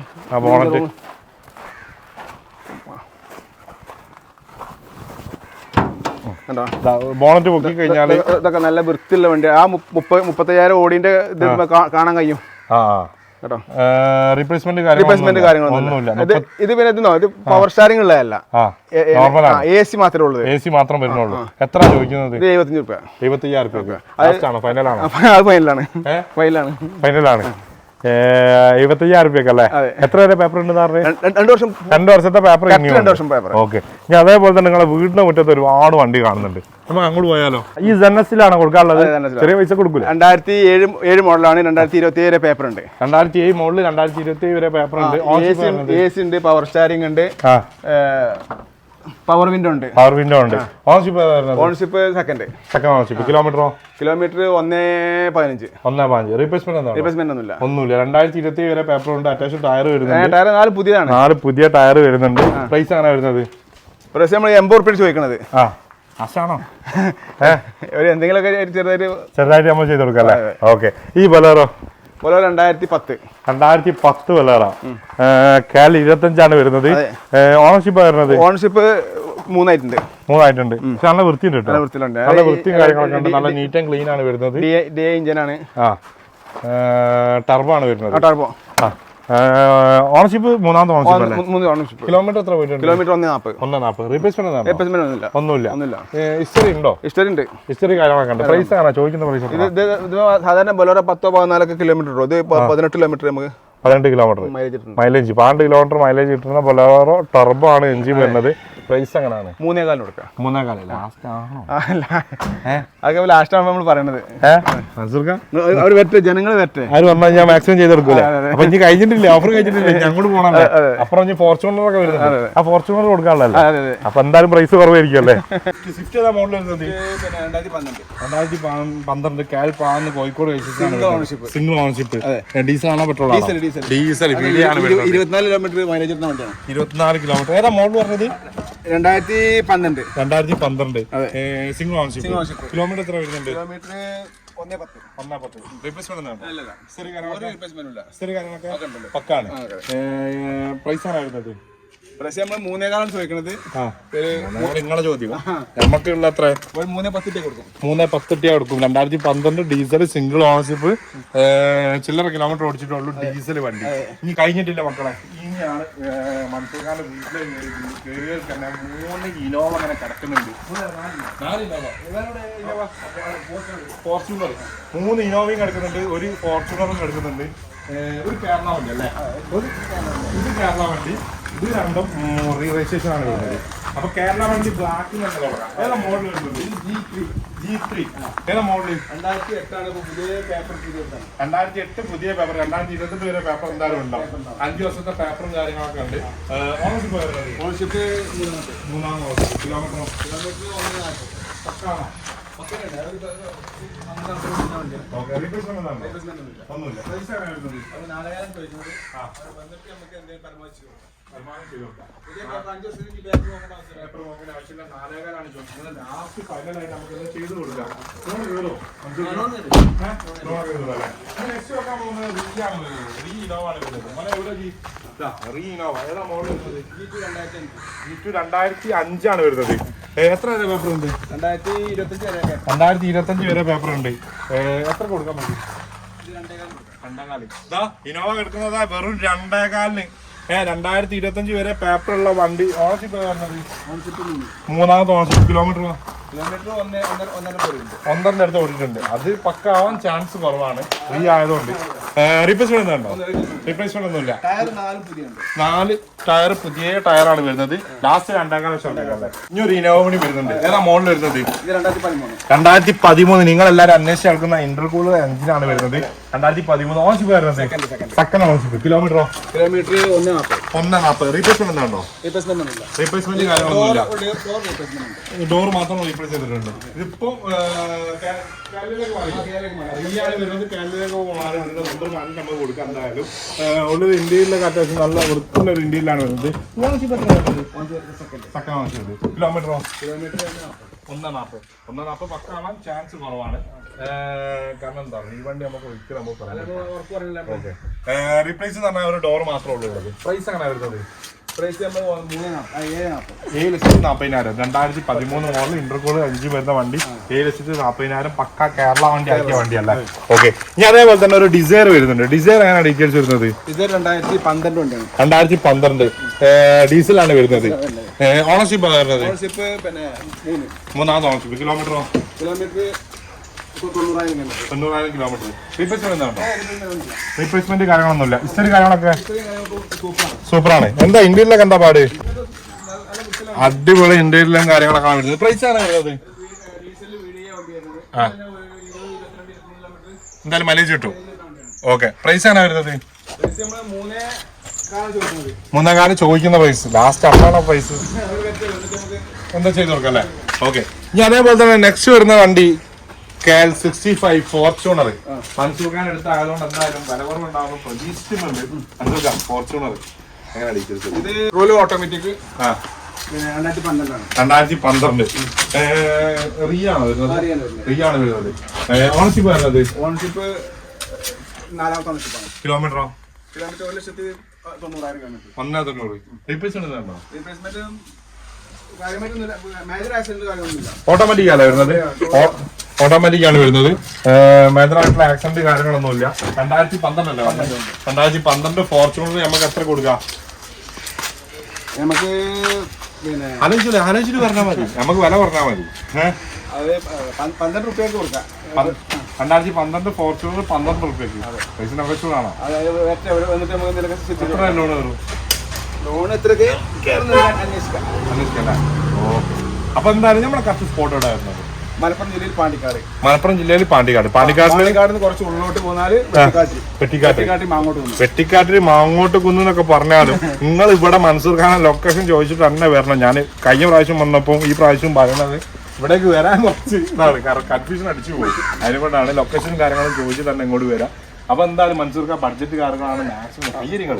ബോണറ്റ് പൊക്കി കഴിഞ്ഞാൽ ഇതൊക്കെ നല്ല വൃത്തിയുള്ള വണ്ടി ആ മുപ്പത് മുപ്പത്തയ്യായിരം ഓടിന്റെ കാണാൻ കഴിയും. ആ. കേട്ടോ. റീപ്ലേസ്മെന്റ് റീപ്ലേസ്മെന്റ് ഇത് ഇത് പിന്നെ ഇതെന്നോ ഇത് പവർ സ്റ്റാറിംഗ് ഉള്ളതല്ല. എ സി മാത്രമേ ഉള്ളൂ എ സി മാത്രം വരുന്നുള്ളൂ. എത്ര ചോദിക്കുന്നത്? ഇത് എഴുപത്തഞ്ച് റുപ്യ. എഴുപത്തയ്യായിരം അത് ഫൈനലാണ് ഫൈനലാണ് ഫൈനലാണ് എഴുപത്തയ്യായിരം രൂപയൊക്കെ അല്ലേ എത്ര വരെ പേപ്പർ ഉണ്ട് രണ്ട് വർഷം രണ്ട് വർഷത്തെ പേപ്പർ രണ്ട് വർഷം പേപ്പർ ഓക്കെ ഞാൻ അതേപോലെ തന്നെ നിങ്ങളെ വീടിന്റെ മുറ്റത്ത് ഒരുപാട് വണ്ടി കാണുന്നുണ്ട്. നമുക്ക് അങ്ങോട്ട് പോയാലോ? ഈ ജനസിലാണ് കൊടുക്കാനുള്ളത്. ചെറിയ പൈസ കൊടുക്കില്ല രണ്ടായിരത്തി ഏഴ് ഏഴ് മോഡലാണ് രണ്ടായിരത്തി ഇരുപത്തി ഏഴ് പേപ്പർ ഉണ്ട് രണ്ടായിരത്തി ഏഴ് മോഡൽ രണ്ടായിരത്തി ഇരുപത്തി ഏഴ് വരെ പേപ്പർ ഉണ്ട്. എ സി ഉണ്ട് പവർ സ്റ്റാരിംഗ് ഉണ്ട്. ആ. പവർ വിൻഡോ ഉണ്ട്. പവർ വിൻഡോ ഉണ്ട്. വരുന്നത്? ഓണർഷിപ്പ് സെക്കൻഡ് സെക്കൻഡ് ഓണർഷിപ്പ് കിലോമീറ്ററോ കിലോമീറ്റർ ഒന്നേ പതിനഞ്ച്. ഒന്നേ പതിനഞ്ച്. റീപ്ലേസ്മെന്റ് എന്താണ്? റീപ്ലേസ്മെന്റ് ഒന്നുമില്ല. ഒന്നുമില്ല. രണ്ടായിരത്തി ഇരുപത്തി വരെ പേപ്പർ ഉണ്ട് അത്യാവശ്യം ടയർ വരുന്നുണ്ട്. ടയർ നാല് പുതിയതാണ്. നാല് പുതിയ ടയർ വരുന്നുണ്ട്. പ്രൈസ് അങ്ങനെ വരുന്നത്? പ്രൈസ് നമ്മൾ എൺപത് റുപ്യ ചോദിക്കണത്. ആ. അസാണോ ഒരു എന്തെങ്കിലുമൊക്കെ ചെറുതായിട്ട് ചെറുതായിട്ട് നമ്മൾ ചെയ്ത് കൊടുക്കാം അല്ലേ? ഓക്കെ ഈ ബലേറോ പോലെ രണ്ടായിരത്തി പത്ത് രണ്ടായിരത്തി പത്ത് ബലേറ കേരള ഇരുപത്തഞ്ചാണ് വരുന്നത്. ഓണർഷിപ്പ് വരുന്നത് ഓണർഷിപ്പ് മൂന്നായിട്ടുണ്ട് മൂന്നായിട്ടുണ്ട് പക്ഷെ നല്ല വൃത്തിയുണ്ട് കേട്ടോ നല്ല വൃത്തിയിലുണ്ട് നല്ല വൃത്തിയും കാര്യങ്ങളൊക്കെ ഉണ്ട് നല്ല നീറ്റ് ആൻഡ് ക്ലീൻ ആണ് വരുന്നത് ഡി എ എഞ്ചിനാണ് ആ ടർബാണ് വരുന്നത് ടർബോ ആ ഓണർഷിപ്പ് മൂന്നാമത്തെ ഓണർഷിപ്പ് കിലോമീറ്റർ എത്ര പോയിട്ടുണ്ട്? കിലോമീറ്റർ ഒന്ന് നാൽപ്പത് ഒന്നേ നാൽപ്പത് റീപ്ലേസ്മെന്റ് എപ്പസ്മെന്റ് ഒന്നുമില്ല. ഒന്നുമില്ല. ഒന്നുമില്ല. ഹിസ്റ്ററി ഉണ്ടോ? ഹിസ്റ്ററി ഉണ്ട്. ഹിസ്റ്ററി കാര്യങ്ങളൊക്കെ ഉണ്ട്. പ്രൈസ് ആണോ? ചോദിക്കുന്ന പ്രൈസ് ഇത് ഇത് ഇത് സാധാരണ ബലോറ പത്തോ പതിനാലൊക്കെ കിലോമീറ്റർ ഉള്ളൂ. ഇത് പതിനെട്ട് കിലോമീറ്റർ നമുക്ക് പതിനെട്ട് കിലോമീറ്റർ മൈലേജ് പന്ത്രണ്ട് കിലോമീറ്റർ മൈലേജ് കിട്ടുന്ന ബലോറോ ടർബോ ആണ് എഞ്ചിൻ വരുന്നത്. പ്രൈസ് എങ്ങനെയാണ് മൂന്നേ കാലം കൊടുക്കാം. മൂന്നേ കാലം ലാസ്റ്റ് ആണോ? അല്ല. അതൊക്കെ ലാസ്റ്റ് ആണ് നമ്മൾ പറയണത്. അവർ വരട്ടെ ജനങ്ങൾ വരട്ടെ. ആര് വന്നാൽ ഞാൻ മാക്സിമം ചെയ്തെടുക്കൂല? അപ്പൊ ഇനി കഴിഞ്ഞിട്ടില്ല? ഓഫർ കഴിഞ്ഞിട്ടില്ല? ഞങ്ങോട്ട് പോകണം അപ്പുറം ഇനി ഫോർച്യൂണർ ഒക്കെ വരുന്നത് ആ ഫോർച്യൂണർ അതെ അപ്പൊ എന്തായാലും പ്രൈസ് കുറവായിരിക്കും അല്ലേ സ്വിഫ്റ്റ് ഏതാ മോഡൽ വരുന്നത് രണ്ടായിരത്തി പന്ത്രണ്ട്. കാൽ പാന്ന് കോഴിക്കോട് സിംഗിൾ ഓണർഷിപ്പ് ഡീസൽ ആണോ പെട്രോൾ ഡീസൽ ഡീസൽ ഇരുപത്തിനാല് കിലോമീറ്റർ മൈലേജ് ഇരുപത്തിനാല് കിലോമീറ്റർ ഏതാ മോഡൽ പറഞ്ഞത്? രണ്ടായിരത്തി പന്ത്രണ്ട്. രണ്ടായിരത്തി പന്ത്രണ്ട്. സിംഗിൾ ഓണർഷിപ്പ് കിലോമീറ്റർ എത്ര വരുന്നുണ്ട്? കിലോമീറ്റർ ഒന്നേ പത്ത്. ഒന്നേ പത്ത്. റീപ്ലേസ്മെന്റ് പക്കാണ്. പ്രൈസ് ആണ് വരുന്നത്? പക്ഷേ നമ്മൾ മൂന്നേകാലാണ് ചോദിക്കണത്. നിങ്ങളെ ചോദ്യം. നമുക്കുള്ള എത്ര? ഒരു മൂന്നേ പത്തിട്ടേ കൊടുക്കും. മൂന്ന് കൊടുക്കും. രണ്ടായിരത്തി പന്ത്രണ്ട് ഡീസൽ സിംഗിൾ ഓണർഷിപ്പ് ചില്ലറ കിലോമീറ്റർ ഓടിച്ചിട്ടുള്ളൂ ഡീസൽ വണ്ടി. ഇനി കഴിഞ്ഞിട്ടില്ല മക്കളെ. ഇനിയാണ് മനസ്സിലാക്കാണ്ട് വീട്ടിലെ കയറിയാൽ തന്നെ മൂന്ന് അങ്ങനെ കിടക്കുന്നുണ്ട്. ഫോർച്യൂണർ മൂന്ന് ഇനോവയും കിടക്കുന്നുണ്ട് ഒരു ഫോർച്യൂണറും കിടക്കുന്നുണ്ട്. ഒരു കേരള വണ്ടി അല്ലേ? ഒരു കേരള വണ്ടി. ഇത് രണ്ടും റീ രജിസ്ട്രേഷൻ ആണ് വരുന്നത് അപ്പൊ കേരള വണ്ടി തുടങ്ങാം ഏതാ model G three G three ഏതാ മോഡൽ രണ്ടായിരത്തി എട്ടാണ് പുതിയ പേപ്പർ രണ്ടായിരത്തി എട്ട് പുതിയ പേപ്പർ രണ്ടായിരത്തി ഇരുപത്തെട്ട് വരെ പേപ്പർ എന്തായാലും ഉണ്ടാവും. അഞ്ച് വർഷത്തെ പേപ്പറും കാര്യങ്ങളൊക്കെ ഉണ്ട്. ഓണർഷിപ്പ് ഓണർഷിപ്പ് മൂന്നാമത്തെ. മൂന്നാം ഓണർഷിപ്പ് കിലോമീറ്റർ കിലോമീറ്റർ ലാസ്റ്റ് നമുക്ക് ചെയ്ത് കൊടുക്കാം എവിടെ അഞ്ചാണ് വരുന്നത്. എത്ര പേപ്പർ ഉണ്ട്? രണ്ടായിരത്തി ഇരുപത്തഞ്ച് രണ്ടായിരത്തി ഇരുപത്തഞ്ച് വരെ പേപ്പർ ഉണ്ട്. എത്ര കൊടുക്കാൻ പറ്റും? ഇനോവ കിടക്കുന്നതാ വെറും രണ്ടേകാലിന്. ഏ രണ്ടായിരത്തി ഇരുപത്തഞ്ച് വരെ പേപ്പർ ഉള്ള വണ്ടി ഓണർഷിപ്പ് മൂന്നാമത്തെ ഓണർഷിപ്പ് കിലോമീറ്റർ കിലോമീറ്റർ ഒന്നേ ഒന്നര ഒന്നര പേരുണ്ട്. ഒന്നറിന്റെ അടുത്ത് ഓടിയിട്ടുണ്ട്. അത് പക്ക ആവാൻ ചാൻസ് കുറവാണ്. ഫ്രീ ആയതുകൊണ്ട്. റീപ്ലേസ്മെന്റ് ഉണ്ടോ? റീപ്ലേസ്മെന്റ് ഒന്നുമില്ല നാലും ടയർ പുതിയ ടയറാണ് വരുന്നത്. ലാസ്റ്റ് രണ്ടാം കാലം ഇനി ഒരു ഇനോവ കൂടി വരുന്നുണ്ട്. ഏതാ മോഡൽ വരുന്നത്? രണ്ടായിരത്തി പതിമൂന്ന്. നിങ്ങൾ എല്ലാവരും അന്വേഷിച്ച് നടക്കുന്ന ഇന്റർകൂളർ എഞ്ചിനാണ് വരുന്നത്. രണ്ടായിരത്തി പതിമൂന്ന് ഓൺഷിപ്പ് വരുന്നത്? സെക്കൻഡ് ഓൺഷിപ്പ് കിലോമീറ്ററോ കിലോമീറ്റർ ഒന്നേ നാൽപ്പത് ഒന്ന് നാൽപ്പത് റീപ്ലേസ്മെന്റ് ഉണ്ടോ? റീപ്ലേസ്മെന്റ് കാര്യങ്ങളൊന്നുമില്ല. ഡോർ ഡോർ മാത്രം റീപ്ലേസ് ചെയ്തിട്ടുണ്ട്. ഇതിപ്പം നമ്മൾ കൊടുക്കാം എന്തായാലും. ഉള്ളത് ഇന്ത്യയിലെ അത്യാവശ്യം നല്ല വൃത്തിയുള്ള ഒരു ഇന്ത്യയിലാണ് വരുന്നത്. കിലോമീറ്ററോ കിലോമീറ്റർ? ഒന്നേ നാൽപ്പത് ഒന്ന് നാൽപ്പത് പക്കാവാൻ ചാൻസ് കുറവാണ്. കാരണം എന്താ ഈ വണ്ടി നമുക്ക് ഒരിക്കലും നമുക്ക് റീപ്ലേസ് എന്ന് പറഞ്ഞാൽ ഒരു ഡോർ മാത്രമേ ഉള്ളൂ പ്രൈസ് അങ്ങനെ വരുന്നത്? ഏഴ് ലക്ഷത്തി നാൽപ്പതിനായിരം രണ്ടായിരത്തി പതിമൂന്ന് മോഡൽ ഇന്റർകോൾ അഞ്ച് വരുന്ന വണ്ടി. ഏഴ് ലക്ഷത്തി നാൽപ്പതിനായിരം പക്ക കേരള വണ്ടി ആക്കിയ വണ്ടിയല്ല ഓക്കെ ഇനി അതേപോലെ തന്നെ ഒരു ഡിസൈർ വരുന്നുണ്ട്. ഡിസൈർ എങ്ങനെയാണ് ഡീറ്റെയിൽസ് വരുന്നത്? രണ്ടായിരത്തി പന്ത്രണ്ട് രണ്ടായിരത്തി പന്ത്രണ്ട്. ഡീസലാണ് വരുന്നത്. ഓണർഷിപ്പ് വരുന്നത്? ഓണർഷിപ്പ് പിന്നെ മൂന്ന്. മൂന്നാമത് ഓണർഷിപ്പ് കിലോമീറ്ററോ കിലോമീറ്റർ തൊണ്ണൂറായിരം കിലോമീറ്റർ റീപ്ലേസ്മെന്റ് റീപ്ലേസ്മെന്റ് കാര്യങ്ങളൊന്നുമില്ല. ഇസ്റ്ററി കാര്യങ്ങളൊക്കെ സൂപ്പറാണ്. എന്താ ഇന്ത്യയിലൊക്കെ എന്താ പാട്? അടിപൊളി ഇന്ത്യയിലും കാര്യങ്ങളൊക്കെ വരുന്നത് പ്രൈസ് ആണ് വരുന്നത്? ആ. എന്തായാലും മൈലേജ് കിട്ടും. ഓക്കെ പ്രൈസ് ആണ് വരുന്നത്? പ്രൈസ് നമ്മൾ മൂന്നേ കാലം മൂന്നാം കാലം ചോദിക്കുന്ന പ്രൈസ് ലാസ്റ്റ് അപ്പാണ് പ്രൈസ് എന്താ ചെയ്ത് കൊടുക്കല്ലേ ഓക്കെ ഇനി അതേപോലെ തന്നെ നെക്സ്റ്റ് വരുന്ന വണ്ടി. K L sixty five Fortuner Mansoor Khan എടുത്ത ആയതുകൊണ്ട് എന്തായാലും വില കുറവുണ്ടാകുമ്പോൾ പ്രതീക്ഷിക്കുന്നുണ്ട് ഫോർച്യൂണർ അങ്ങനെ അടിക്കരുത് ഇത് റോൽ ഓട്ടോമാറ്റിക് ആ. രണ്ടായിരത്തി പന്ത്രണ്ട് റീ ആണ് വരുന്നത് അറിയാൻ വരുന്നത്? റീ ആണ് വരുന്നത്. ഓണർഷിപ്പ് വരുന്നത്? ഓണർഷിപ്പ് നാലാമത്തെ കിലോമീറ്ററോ കിലോമീറ്റർ ഒരു ലക്ഷത്തി തൊണ്ണൂറായിരം കിലോമീറ്റർ ഒന്നേ തൊണ്ണൂറ്. റീപ്ലേസ്മെന്റ് ഓട്ടോമാറ്റിക് അല്ല വരുന്നത്? ഓട്ടോമാറ്റിക് ആണ് വരുന്നത്. മേജർ ആയിട്ടുള്ള ആക്സിഡന്റ് കാര്യങ്ങളൊന്നുമില്ല. രണ്ടായിരത്തി പന്ത്രണ്ടല്ലേ രണ്ടായിരത്തി പന്ത്രണ്ട് ഫോർച്യൂണർ നമുക്ക് എത്ര കൊടുക്കാം? നമുക്ക് ആലോചിച്ചില്ല ആലോചിച്ചിട്ട് പറഞ്ഞാൽ മതി. നമുക്ക് വില പറഞ്ഞാൽ മതി. പന്ത്രണ്ട് റുപ്യക്ക് കൊടുക്കാം. രണ്ടായിരത്തി പന്ത്രണ്ട് ഫോർച്യൂണർ പന്ത്രണ്ട് റുപ്യക്ക്. പൈസ എത്ര ലോൺ വരും ലോൺ എത്രക്ക് അന്വേഷിക്കാം. അപ്പൊ എന്തായാലും നമ്മളെ കറക്റ്റ് സ്പോട്ട് എവിടെ വരുന്നത്? മലപ്പുറം ജില്ലയിൽ പാണ്ടിക്കാട്. മലപ്പുറം ജില്ലയിൽ പാണ്ടിക്കാട്. പാണ്ടിക്കാട് പാണ്ടിക്കാട് കുറച്ച് ഉള്ളോട്ട് പോന്നാൽ വെട്ടിക്കാട്ടി വെട്ടിക്കാട്ട് വെട്ടിക്കാട്ടി മാങ്ങോട്ട് വന്നു. വെട്ടിക്കാട്ടിൽ മാങ്ങോട്ട് കുന്നൊക്കെ പറഞ്ഞാലും നിങ്ങൾ ഇവിടെ മൻസൂർ ഖാൻ ലൊക്കേഷൻ ചോദിച്ചിട്ട് തന്നെ വരണം. ഞാൻ കഴിഞ്ഞ പ്രാവശ്യം വന്നപ്പോൾ ഈ പ്രാവശ്യം പറയണത് ഇവിടേക്ക് വരാൻ കുറച്ച് ഇതാണ്. കാരണം കൺഫ്യൂഷൻ അടിച്ചു പോയി. അതിനെക്കൊണ്ടാണ് ലൊക്കേഷനും കാര്യങ്ങളും ചോദിച്ച് തന്നെ ഇങ്ങോട്ട് വരാം. അപ്പൊ എന്തായാലും മൻസൂർ ഖാൻ ബഡ്ജറ്റ് കാര്യങ്ങളാണ് മാക്സിമം കയ്യരിങ്ങൾ